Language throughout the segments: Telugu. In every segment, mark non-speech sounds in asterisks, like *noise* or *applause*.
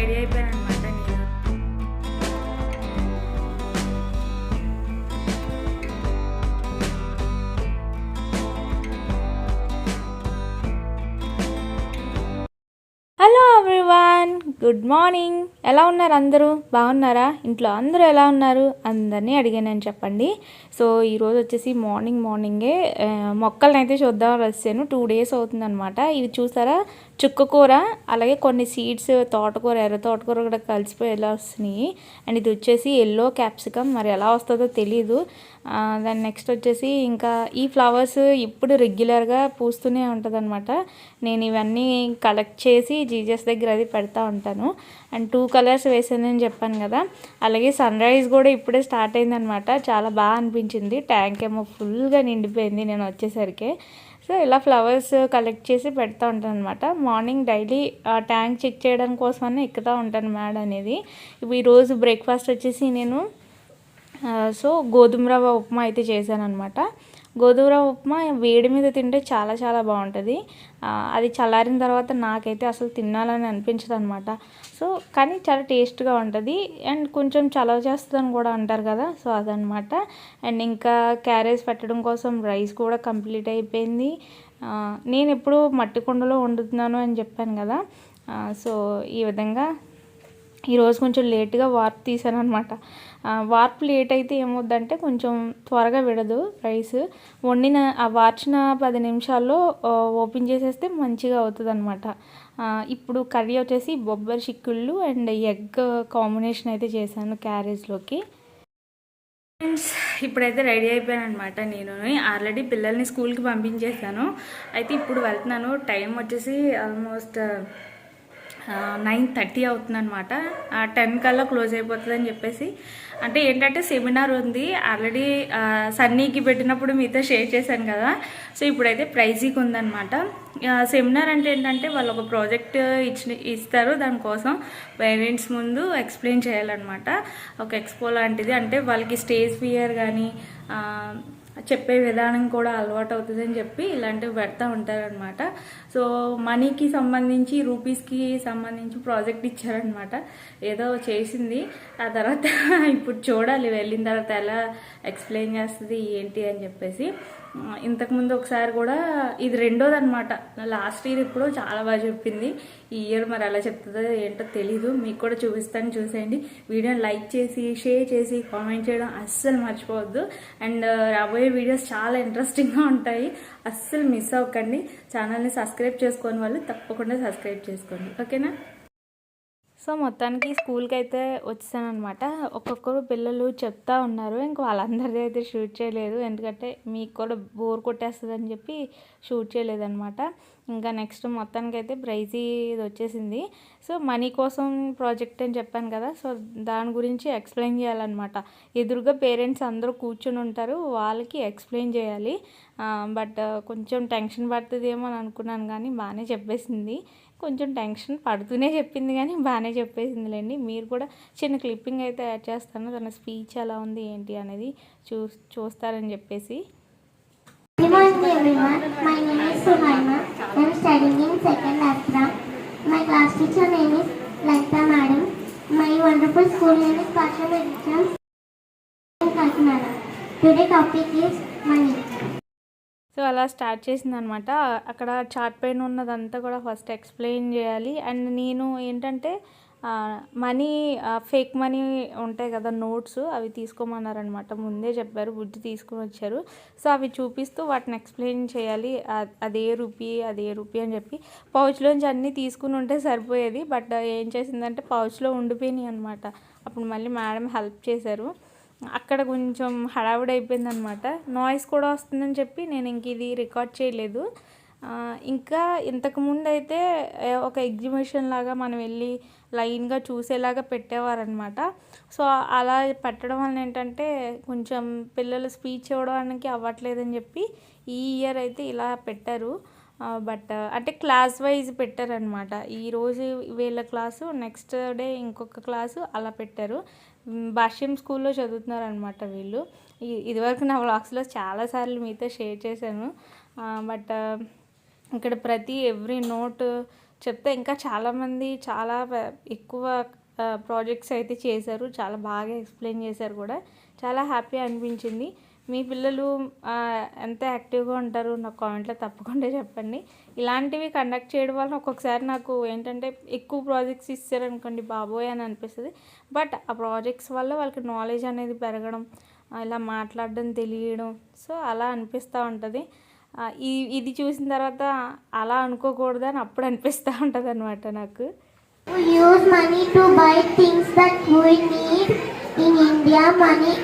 రెడీ అయిపోయాను అనమాట నేను. హలో ఎవ్రీవాన్ గుడ్ మార్నింగ్ ఎలా ఉన్నారు అందరూ? బాగున్నారా? ఇంట్లో అందరూ ఎలా ఉన్నారు? అందరినీ అడిగానని చెప్పండి. సో ఈరోజు వచ్చేసి మార్నింగ్ మార్నింగే మొక్కలనైతే మొక్కల్ని అయితే చూద్దాం వచ్చాను. టూ డేస్ అవుతుందన్నమాట. ఇది చూసారా? చుక్కకూర అలాగే కొన్ని సీడ్స్ తోటకూర ఎర్ర తోటకూర కూడా కలిసిపోయి ఎలా వస్తున్నాయి. అండ్ ఇది వచ్చేసి ఎల్లో క్యాప్సికమ్ మరి ఎలా వస్తుందో తెలియదు దాని నెక్స్ట్ వచ్చేసి ఇంకా ఈ ఫ్లవర్స్ ఇప్పుడు రెగ్యులర్గా పూస్తూనే ఉంటుందన్నమాట. నేను ఇవన్నీ కలెక్ట్ చేసి జీజస్ దగ్గర అది పెడతా ఉంటాను. అండ్ టూ కలర్స్ వేసానని చెప్పాను కదా. అలాగే సన్ రైజ్ కూడా ఇప్పుడే స్టార్ట్ అయిందనమాట చాలా బాగా అనిపించింది. ట్యాంక్ ఏమో ఫుల్గా నిండిపోయింది నేను వచ్చేసరికి. సో ఇలా ఫ్లవర్స్ కలెక్ట్ చేసి పెడతా ఉంటాను అనమాట మార్నింగ్ డైలీ ఆ ట్యాంక్ చెక్ చేయడం కోసమనే ఎక్కుతా ఉంటాను మ్యాడ్ అనేది. ఇప్పుడు ఈరోజు బ్రేక్ఫాస్ట్ వచ్చేసి నేను సో గోధుమ రవ్వ ఉప్మా అయితే చేశాను అనమాట గోధుమ రవ్వ ఉప్మా వేడి మీద తింటే చాలా చాలా బాగుంటుంది. అది చల్లారిన తర్వాత నాకైతే అసలు తినాలని అనిపించదు అనమాట సో కానీ చాలా టేస్ట్గా ఉంటుంది. అండ్ కొంచెం చలవ చేస్తుందని కూడా అంటారు కదా సో అదనమాట అండ్ ఇంకా క్యారేజ్ పెట్టడం కోసం రైస్ కూడా కంప్లీట్ అయిపోయింది. నేను ఎప్పుడు మట్టి కుండలో వండుతున్నాను అని చెప్పాను కదా. సో ఈ విధంగా ఈరోజు కొంచెం లేట్గా వార్ప్ తీసాను అనమాట వార్ప్ లేట్ అయితే ఏమవుద్దంటే కొంచెం త్వరగా విడదు రైస్. వండిన ఆ వార్చిన పది నిమిషాల్లో ఓపెన్ చేసేస్తే మంచిగా అవుతుంది అనమాట ఇప్పుడు కర్రీ వచ్చేసి బొబ్బరి చిక్కుళ్ళు అండ్ ఎగ్ కాంబినేషన్ అయితే చేశాను క్యారేజ్లోకి ఫ్రెండ్స్ ఇప్పుడైతే రెడీ అయిపోయాను అనమాట నేను ఆల్రెడీ పిల్లల్ని స్కూల్కి పంపించేశాను. అయితే ఇప్పుడు వెళ్తున్నాను. టైం వచ్చేసి ఆల్మోస్ట్ నైన్ థర్టీ అవుతుందనమాట టెన్ కల్లా క్లోజ్ అయిపోతుంది అని చెప్పేసి. అంటే ఏంటంటే సెమినార్ ఉంది. ఆల్రెడీ సన్నీకి పెట్టినప్పుడు మీతో షేర్ చేశాను కదా. సో ఇప్పుడైతే ప్రైజీకి ఉందన్నమాట. సెమినార్ అంటే ఏంటంటే వాళ్ళు ఒక ప్రాజెక్ట్ ఇచ్చి ఇస్తారు. దానికోసం పేరెంట్స్ ముందు ఎక్స్ప్లెయిన్ చేయాలన్నమాట. ఒక ఎక్స్పో లాంటిది. అంటే వాళ్ళకి స్టేజ్ ఫియర్ కానీ చెప్పే విధానం కూడా అలవాటు అవుతుందని చెప్పి ఇలాంటివి పెడతా ఉంటారనమాట సో మనీకి సంబంధించి రూపీస్కి సంబంధించి ప్రాజెక్ట్ ఇచ్చారనమాట ఏదో చేసింది. ఆ తర్వాత *laughs* ఇప్పుడు చూడాలి. వెళ్ళిన తర్వాత ఎలా ఎక్స్ప్లెయిన్ చేస్తుంది ఏంటి అని చెప్పేసి. ఇంతకుముందు ఒకసారి కూడా ఇది రెండోది అనమాట లాస్ట్ ఇయర్ ఇప్పుడు చాలా బాగా చెప్పింది. ఈ ఇయర్ మరి ఎలా చెప్తుందో ఏంటో తెలీదు. మీకు కూడా చూపిస్తాను చూసేయండి. వీడియోని లైక్ చేసి షేర్ చేసి కామెంట్ చేయడం అస్సలు మర్చిపోవద్దు. అండ్ రాబోయే వీడియోస్ చాలా ఇంట్రెస్టింగ్గా ఉంటాయి. అస్సలు మిస్ అవ్వకండి. ఛానల్ని సబ్స్క్రైబ్ చేసుకోని వాళ్ళు తప్పకుండా సబ్స్క్రైబ్ చేసుకోండి. ఓకేనా? సో మొత్తానికి స్కూల్కి అయితే వచ్చాను ఒక్కొక్కరు పిల్లలు చెప్తా ఉన్నారు. ఇంక వాళ్ళందరిది అయితే షూట్ చేయలేదు. ఎందుకంటే మీకు కూడా బోర్ కొట్టేస్తుందని చెప్పి షూట్ చేయలేదన్నమాట. ఇంకా నెక్స్ట్ మొత్తానికి అయితే ప్రైజీ ఇది వచ్చేసింది. సో మనీ కోసం ప్రాజెక్ట్ అని చెప్పాను కదా సో దాని గురించి ఎక్స్ప్లెయిన్ చేయాలన్నమాట. ఎదురుగా పేరెంట్స్ అందరూ కూర్చొని ఉంటారు. వాళ్ళకి ఎక్స్ప్లెయిన్ చేయాలి. బట్ కొంచెం టెన్షన్ పడుతుందేమో అని అనుకున్నాను కానీ బాగానే చెప్పేసింది. కొంచెం టెన్షన్ పడుతూనే చెప్పింది కానీ బాగానే చెప్పేసిందిలేండి. మీరు కూడా చిన్న క్లిప్పింగ్ అయితే యాడ్ చేస్తాను. తన స్పీచ్ ఎలా ఉంది ఏంటి అనేది చూ చూస్తారని చెప్పేసి. Today topic is money so అలా స్టార్ట్ చేసిందనమాట. అక్కడ చార్ట్ పైన ఉన్నదంతా కూడా ఫస్ట్ ఎక్స్ప్లెయిన్ చేయాలి. అండ్ నేను ఏంటంటే మనీ ఫేక్ మనీ ఉంటాయి కదా నోట్స్ అవి తీసుకోమన్నారనమాట. ముందే చెప్పారు బుద్ధి తీసుకొని వచ్చారు. సో అవి చూపిస్తూ వాటిని ఎక్స్ప్లెయిన్ చేయాలి. అదే రూపీ అదే రూపీ అని చెప్పి. పౌచ్లోంచి అన్నీ తీసుకుని ఉంటే సరిపోయేది. బట్ ఏం చేసిందంటే పౌచ్లో ఉండిపోయినాయి అనమాట. అప్పుడు మళ్ళీ మేడం హెల్ప్ చేశారు. అక్కడ కొంచెం హడావుడి అయిపోయిందనమాట నాయిస్ కూడా వస్తుందని చెప్పి నేను ఇంక ఇది రికార్డ్ చేయలేదు. ఇంకా ఇంతకుముందు అయితే ఒక ఎగ్జిబిషన్ లాగా మనం వెళ్ళి లైన్గా చూసేలాగా పెట్టేవారనమాట. సో అలా పెట్టడం వల్ల ఏంటంటే కొంచెం పిల్లలు స్పీచ్ ఇవ్వడానికి అవ్వట్లేదని చెప్పి ఈ ఇయర్ అయితే ఇలా పెట్టారు. బట్ అంటే క్లాస్ వైజ్ పెట్టారనమాట. ఈరోజు వీళ్ళ క్లాసు నెక్స్ట్ డే ఇంకొక క్లాసు అలా పెట్టారు. భాష్యం స్కూల్లో చదువుతున్నారనమాట వీళ్ళు. ఇదివరకు నా వ్లాగ్స్లో చాలాసార్లు మీతో షేర్ చేశాను. బట్ ఇక్కడ ప్రతి ఎవ్రీ నోట్ చెప్తే ఇంకా చాలామంది చాలా ఎక్కువ ప్రాజెక్ట్స్ అయితే చేశారు. చాలా బాగా ఎక్స్ప్లెయిన్ చేశారు కూడా. చాలా హ్యాపీ అనిపించింది. మీ పిల్లలు ఎంత యాక్టివ్గా ఉంటారు నాకు కామెంట్లో తప్పకుండా చెప్పండి. ఇలాంటివి కండక్ట్ చేయడం వల్ల ఒక్కొక్కసారి నాకు ఏంటంటే ఎక్కువ ప్రాజెక్ట్స్ ఇచ్చారనుకోండి బాబోయ్ అని అనిపిస్తుంది. బట్ ఆ ప్రాజెక్ట్స్ వల్ల వాళ్ళకి నాలెడ్జ్ అనేది పెరగడం ఇలా మాట్లాడడం తెలియడం సో అలా అనిపిస్తూ ఉంటుంది. ఈ ఇది చూసిన తర్వాత అలా అనుకోకూడదు అని అప్పుడు అనిపిస్తూ ఉంటుంది అనమాట నాకు. Use money to buy buy things that we need. In India, money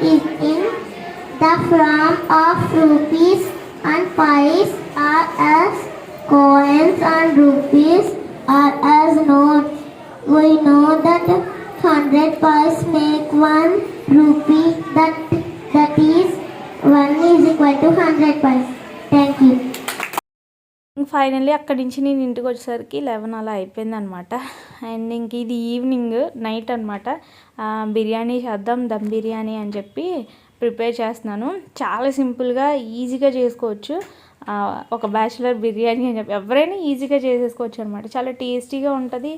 the form of rupees and pies are as coins and rupees are as notes. We know that hundred pies make 1 rupee. That that is 1 is equal to hundred pies. Thank you. Finally అక్కడి నుంచి నేను ఇంటికి వచ్చేసరికి లెవెన్ అలా అయిపోయింది అనమాట అండ్ ఇంక ఇది ఈవినింగ్ నైట్ అనమాట బిర్యానీ చేద్దాం దమ్ బిర్యానీ అని చెప్పి ప్రిపేర్ చేస్తున్నాను. చాలా సింపుల్గా ఈజీగా చేసుకోవచ్చు. ఒక బ్యాచిలర్ బిర్యానీ అని చెప్పి ఎవరైనా ఈజీగా చేసేసుకోవచ్చు అనమాట చాలా టేస్టీగా ఉంటుంది.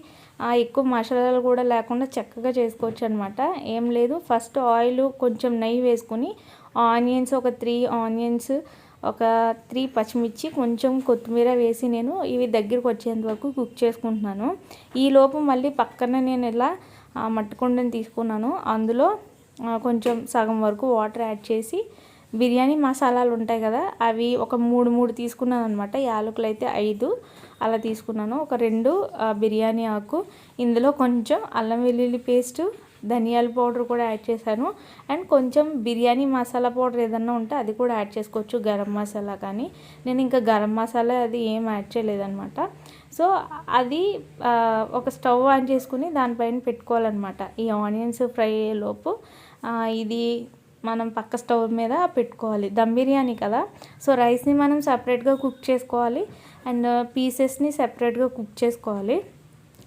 ఎక్కువ మసాలాలు కూడా లేకుండా చక్కగా చేసుకోవచ్చు అనమాట ఏం లేదు. ఫస్ట్ ఆయిల్ కొంచెం నెయ్యి వేసుకొని ఆనియన్స్ ఒక త్రీ ఆనియన్స్ ఒక త్రీ పచ్చిమిర్చి కొంచెం కొత్తిమీర వేసి నేను ఇవి దగ్గరికి వచ్చేంత వరకు కుక్ చేసుకుంటున్నాను. ఈ లోపు మళ్ళీ పక్కన నేను ఇలా మట్టుకుండని మట్టి కుండని తీసుకున్నాను. అందులో కొంచెం సగం వరకు వాటర్ యాడ్ చేసి బిర్యానీ మసాలాలు ఉంటాయి కదా అవి ఒక మూడు మూడు తీసుకున్నాను అనమాట యాలకులు అయితే ఐదు అలా తీసుకున్నాను. ఒక రెండు బిర్యానీ ఆకు ఇందులో కొంచెం అల్లం వెల్లుల్లి పేస్ట్ ధనియాల పౌడర్ కూడా యాడ్ చేశాను. అండ్ కొంచెం బిర్యానీ మసాలా పౌడర్ ఏదన్నా ఉంటే అది కూడా యాడ్ చేసుకోవచ్చు గరం మసాలా కానీ. నేను ఇంకా గరం మసాలా అది ఏం యాడ్ చేయలేదన్నమాట. సో అది ఒక స్టవ్ ఆన్ చేసుకుని దానిపైన పెట్టుకోవాలన్నమాట. ఈ ఆనియన్స్ ఫ్రై అయ్యేలోపు లోపు ఇది మనం పక్క స్టవ్ మీద పెట్టుకోవాలి. దమ్ బిర్యానీ కదా. సో రైస్ని మనం సపరేట్గా కుక్ చేసుకోవాలి. అండ్ పీసెస్ని సపరేట్గా కుక్ చేసుకోవాలి.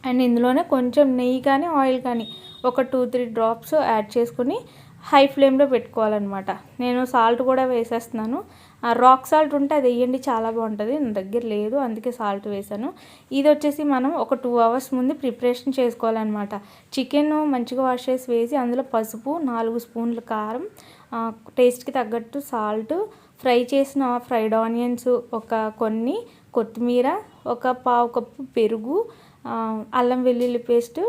అండ్ ఇందులోనే కొంచెం నెయ్యి కానీ ఆయిల్ కానీ ఒక టూ త్రీ డ్రాప్స్ యాడ్ చేసుకుని హై ఫ్లేమ్లో పెట్టుకోవాలన్నమాట. నేను సాల్ట్ కూడా వేసేస్తున్నాను. రాక్ సాల్ట్ ఉంటే అది వేయండి చాలా బాగుంటుంది. నా దగ్గర లేదు అందుకే సాల్ట్ వేసాను. ఇది వచ్చేసి మనం ఒక టూ అవర్స్ ముందు ప్రిపరేషన్ చేసుకోవాలన్నమాట. చికెన్ మంచిగా వాష్ చేసి వేసి అందులో పసుపు నాలుగు స్పూన్ల కారం టేస్ట్కి తగ్గట్టు సాల్ట్ ఫ్రై చేసిన ఫ్రైడ్ ఆనియన్స్ ఒక కొన్ని కొత్తిమీర ఒక పావు కప్పు పెరుగు అల్లం వెల్లుల్లి పేస్ట్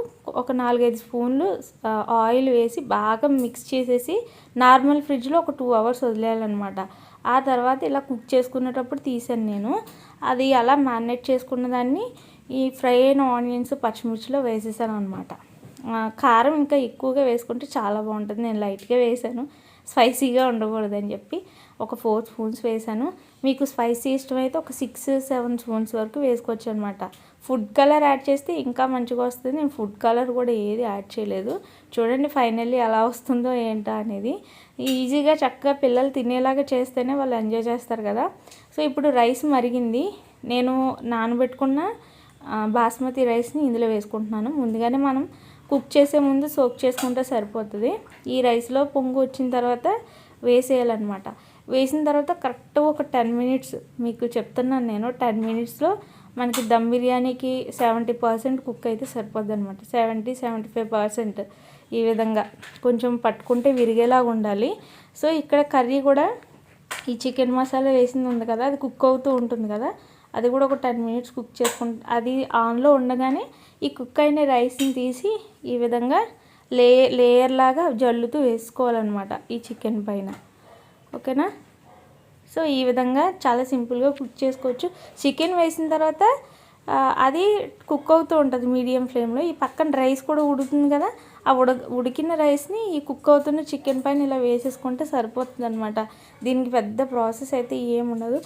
ఒక నాలుగైదు స్పూన్లు ఆయిల్ వేసి బాగా మిక్స్ చేసేసి నార్మల్ ఫ్రిడ్జ్లో ఒక టూ అవర్స్ వదిలేయాలన్నమాట. ఆ తర్వాత ఇలా కుక్ చేసుకునేటప్పుడు తీసాను నేను. అది అలా మ్యారినేట్ చేసుకున్న దాన్ని ఈ ఫ్రై అయిన ఆనియన్స్ పచ్చిమిర్చిలో వేసేసాను అనమాట కారం ఇంకా ఎక్కువగా వేసుకుంటే చాలా బాగుంటుంది. నేను లైట్గా వేసాను. స్పైసీగా ఉండకూడదని చెప్పి ఒక ఫోర్ స్పూన్స్ వేసాను. మీకు స్పైసీ ఇష్టమైతే ఒక సిక్స్ సెవెన్ స్పూన్స్ వరకు వేసుకోవచ్చు అనమాట ఫుడ్ కలర్ యాడ్ చేస్తే ఇంకా మంచిగా వస్తుంది. నేను ఫుడ్ కలర్ కూడా ఏది యాడ్ చేయలేదు. చూడండి ఫైనల్లీ ఎలా వస్తుందో ఏంటా అనేది. ఈజీగా చక్కగా పిల్లలు తినేలాగా చేస్తేనే వాళ్ళు ఎంజాయ్ చేస్తారు కదా. సో ఇప్పుడు రైస్ మరిగింది. నేను నానబెట్టుకున్న బాస్మతి రైస్ని ఇందులో వేసుకుంటున్నాను. ముందుగానే మనం కుక్ చేసే ముందు సోక్ చేసుకుంటే సరిపోతుంది. ఈ రైస్లో పొంగు వచ్చిన తర్వాత వేసేయాలన్నమాట. వేసిన తర్వాత కరెక్ట్ ఒక టెన్ మినిట్స్ మీకు చెప్తున్నాను నేను. టెన్ మినిట్స్లో మనకి దమ్ బిర్యానీకి సెవెంటీ పర్సెంట్ కుక్ అయితే సరిపోద్ది అనమాట సెవెంటీ సెవెంటీ ఫైవ్ పర్సెంట్ ఈ విధంగా కొంచెం పట్టుకుంటే విరిగేలాగా ఉండాలి. సో ఇక్కడ కర్రీ కూడా ఈ చికెన్ మసాలా వేసింది ఉంది కదా అది కుక్ అవుతూ ఉంటుంది కదా అది కూడా ఒక టెన్ మినిట్స్ కుక్ చేసుకుంటు అది ఆన్లో ఉండగానే ఈ కుక్ అయిన రైస్ని తీసి ఈ విధంగా లే లేయర్ లాగా జల్లుతూ వేసుకోవాలన్నమాట ఈ చికెన్ పైన. ఓకేనా? సో ఈ విధంగా చాలా సింపుల్గా కుక్ చేసుకోవచ్చు. చికెన్ వేసిన తర్వాత అది కుక్ అవుతూ ఉంటుంది మీడియం ఫ్లేమ్లో. ఈ పక్కన రైస్ కూడా ఉడుతుంది కదా? ఆ ఉడ ఉడికిన రైస్ని ఈ కుక్ అవుతున్న చికెన్ పైన ఇలా వేసేసుకుంటే సరిపోతుంది అనమాట దీనికి పెద్ద ప్రాసెస్ అయితే ఏముండదు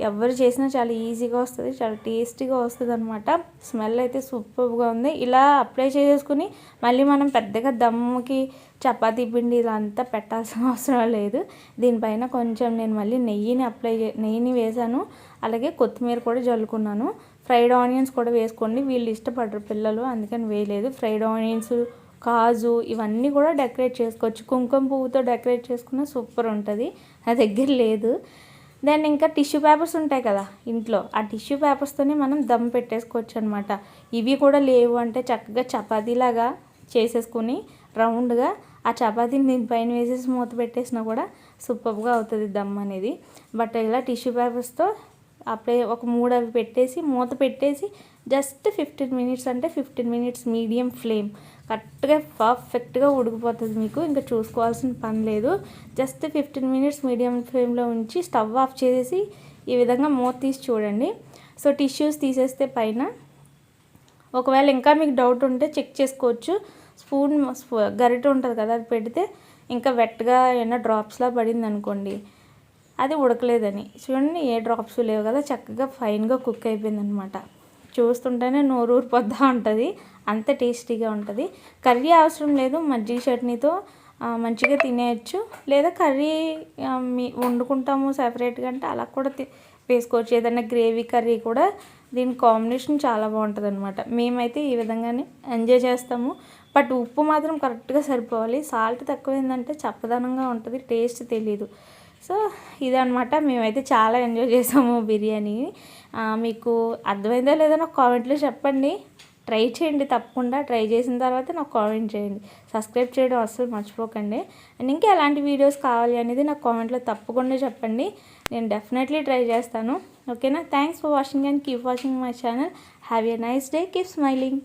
ఎవరు చేసినా చాలా ఈజీగా వస్తుంది చాలా టేస్టీగా వస్తుంది అనమాట స్మెల్ అయితే సూపర్గా ఉంది. ఇలా అప్లై చేసేసుకుని మళ్ళీ మనం పెద్దగా దమ్ముకి చపాతీ పిండి ఇదంతా పెట్టాల్సిన *laughs* అవసరం లేదు. దీనిపైన కొంచెం నేను మళ్ళీ నెయ్యిని అప్లై చే నెయ్యిని వేసాను అలాగే కొత్తిమీర కూడా జల్లుకున్నాను. ఫ్రైడ్ ఆనియన్స్ కూడా వేసుకోండి. వీళ్ళు ఇష్టపడరు పిల్లలు అందుకని వేయలేదు. ఫ్రైడ్ ఆనియన్స్ కాజు ఇవన్నీ కూడా డెకరేట్ చేసుకోవచ్చు. కుంకుమ పువ్వుతో డెకరేట్ చేసుకున్న సూపర్ ఉంటుంది. నా దగ్గర లేదు. దెన్ ఇంకా టిష్యూ పేపర్స్ ఉంటాయి కదా ఇంట్లో. ఆ టిష్యూ పేపర్స్తోనే మనం దమ్ పెట్టేసుకోవచ్చు అనమాట ఇవి కూడా లేవు అంటే చక్కగా చపాతీలాగా చేసేసుకుని రౌండ్గా ఆ చపాతీని దీనిపైన వేసేసి మూత పెట్టేసినా కూడా సూపర్గా అవుతుంది దమ్ అనేది. బట్ ఇలా టిష్యూ పేపర్స్తో అప్పుడే ఒక మూడు అవి పెట్టేసి మూత పెట్టేసి జస్ట్ ఫిఫ్టీన్ మినిట్స్ అంటే ఫిఫ్టీన్ మినిట్స్ మీడియం ఫ్లేమ్. కరెక్ట్గా పర్ఫెక్ట్గా ఉడికిపోతుంది మీకు. ఇంకా చూసుకోవాల్సిన పని లేదు. జస్ట్ ఫిఫ్టీన్ మినిట్స్ మీడియం ఫ్లేమ్లో ఉంచి స్టవ్ ఆఫ్ చేసేసి ఈ విధంగా మూత తీసి చూడండి. సో టిష్యూస్ తీసేస్తే పైన ఒకవేళ ఇంకా మీకు డౌట్ ఉంటే చెక్ చేసుకోవచ్చు. స్పూన్ స్పూ- గరిటె ఉంటుంది కదా అది పెడితే ఇంకా వెట్గా ఏమైనా డ్రాప్స్లా పడింది అనుకోండి అది ఉడకలేదని. చూడండి ఏ డ్రాప్స్ లేవు కదా చక్కగా ఫైన్గా కుక్ అయిపోయింది అనమాట చూస్తుంటేనే నోరు ఊరిపోద్దా ఉంటుంది. అంత టేస్టీగా ఉంటుంది. కర్రీ అవసరం లేదు. మజ్జిగ చట్నీతో మంచిగా తినేయచ్చు. లేదా కర్రీ మీ వండుకుంటాము సపరేట్గా అంటే అలా కూడా వేసుకోవచ్చు. ఏదైనా గ్రేవీ కర్రీ కూడా దీని కాంబినేషన్ చాలా బాగుంటుంది అనమాట మేమైతే ఈ విధంగానే ఎంజాయ్ చేస్తాము. బట్ ఉప్పు మాత్రం కరెక్ట్గా సరిపోవాలి. సాల్ట్ తక్కువైందంటే చప్పదనంగా ఉంటుంది. టేస్ట్ తెలీదు. సో ఇదనమాట మేమైతే చాలా ఎంజాయ్ చేసాము బిర్యానీ. మీకు అర్థమైందో లేదో నాకు కామెంట్లో చెప్పండి. ట్రై చేయండి తప్పకుండా ట్రై చేసిన తర్వాత నాకు కామెంట్ చేయండి. సబ్స్క్రైబ్ చేయడం అస్సలు మర్చిపోకండి. అండ్ ఇంకా ఎలాంటి వీడియోస్ కావాలి అనేది నాకు కామెంట్లో తప్పకుండా చెప్పండి. నేను డెఫినెట్లీ ట్రై చేస్తాను. ఓకేనా? Thanks for watching and keep watching my channel. Have a nice day. Keep smiling.